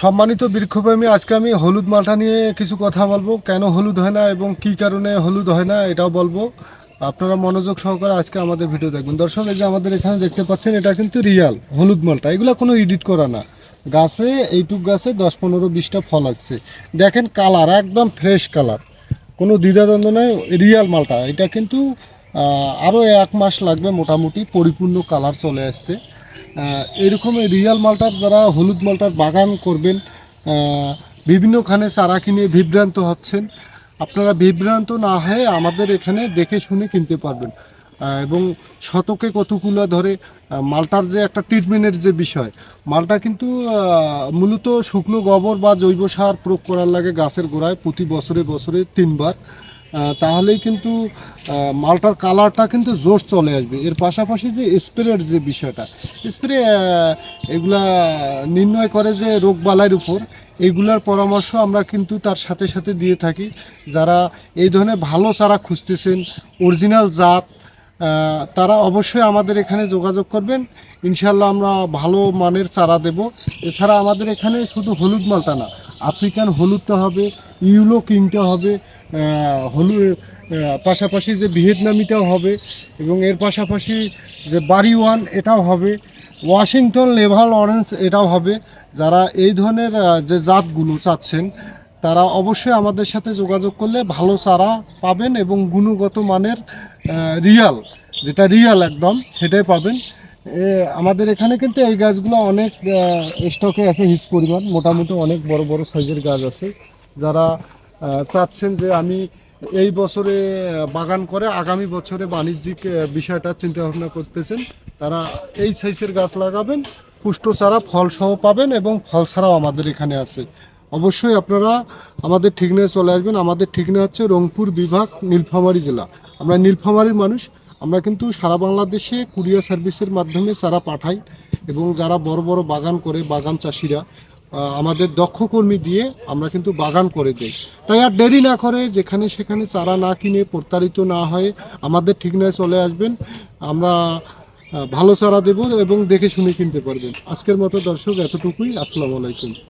সম্মানিত বৃক্ষপ্রেমী, আজকে আমি হলুদ মালটা নিয়ে কিছু কথা বলব। কেন হলুদ হয় না এবং কি কারণে হলুদ হয় না এটাও বলব। আপনারা মনোযোগ সহকারে আজকে আমাদের ভিডিও দেখবেন। দর্শক, এই যে আমাদের এখানে দেখতে পাচ্ছেন, এটা কিন্তু রিয়াল হলুদ মালটা। এগুলো কোনো এডিট করা না। গাছে, এইটুক গাছে দশ, পনেরো, বিশটা ফল আসছে। দেখেন কালার, একদম ফ্রেশ কালার। কোনো দ্বিধাদ্বন্দ্ব নেই, রিয়াল মালটা। এটা কিন্তু আরও এক মাস লাগবে মোটামুটি পরিপূর্ণ কালার চলে আসতে। এরকম রিয়াল মালটার যারা হলুদ মালটার বাগান করবেন বিভিন্নখানে চারা কিনে বিভ্রান্ত হচ্ছেন। আপনারা বিভ্রান্ত না হয়ে আমাদের এখানে দেখে শুনে কিনতে পারবেন। এবং শতকে কতগুলো ধরে মালটার যে একটা ট্রিটমেন্টের যে বিষয়, মালটা কিন্তু মূলত শুকনো গোবর বা জৈব সার প্রয়োগ করার লাগে গাছের গোড়ায় প্রতি বছরে বছরে তিনবার। তাহলেই কিন্তু মালটার কালারটা কিন্তু জোর চলে আসবে। এর পাশাপাশি যে স্প্রের যে বিষয়টা, স্প্রে এগুলা নির্ণয় করে যে রোগবালাইয়ের উপর এইগুলার পরামর্শ আমরা কিন্তু তার সাথে সাথে দিয়ে থাকি। যারা এই ধরনের ভালো চারা খুঁজতেছেন, অরিজিনাল জাত তারা অবশ্যই আমাদের এখানে যোগাযোগ করবেন। ইনশাল্লাহ আমরা ভালো মানের চারা দেব। এছাড়া আমাদের এখানে শুধু হলুদ মালটা না আফ্রিকান হলুদটা হবে ইউলো কিংটা হবে হলুদ পাশাপাশি যে ভিয়েতনামিটাও হবে এবং এর পাশাপাশি যে বাড়ি ওয়ান এটাও হবে, ওয়াশিংটন, লেভাল, অরেঞ্জ এটাও হবে। যারা এই ধরনের যে জাতগুলো চাচ্ছেন, তারা অবশ্যই আমাদের সাথে যোগাযোগ করলে ভালো চারা পাবেন এবং গুণগত মানের রিয়াল, যেটা রিয়াল একদম, সেটাই পাবেন। আমাদের এখানে কিন্তু এই গাছগুলো অনেক স্টকে আছে হিস পরিমাণ, মোটামুটি অনেক বড় বড় সাইজের গাছ আছে। যারা চাচ্ছেন যে আমি এই বছরে বাগান করে আগামী বছরে বাণিজ্যিক বিষয়টা চিন্তা ভাবনা করতেছেন, তারা এই সাইজের গাছ লাগাবেন, পুষ্ট চারা ফল সহ পাবেন এবং ফল ছাড়াও আমাদের এখানে আছে। অবশ্যই আপনারা আমাদের ঠিকনায় চলে আসবেন। আমাদের ঠিকনা হচ্ছে রংপুর বিভাগ, নীলফামারী জেলা। আমরা নীলফামারীর মানুষ। আমরা কিন্তু সারা বাংলাদেশে কুরিয়ার সার্ভিসের মাধ্যমে চারা পাঠাই এবং যারা বড় বড় বাগান করে, বাগান চাষিরা আমাদের দক্ষ কর্মী দিয়ে আমরা কিন্তু বাগান করে দেই। তাই আর দেরি না করে যেখানে সেখানে চারা না কিনে প্রতারিত না হয়ে আমাদের ঠিকনায় চলে আসবেন। আমরা ভালো চারা দেব এবং দেখে শুনে কিনতে পারবেন। আজকের মতো দর্শক, এতটুকুই। আসসালামু আলাইকুম।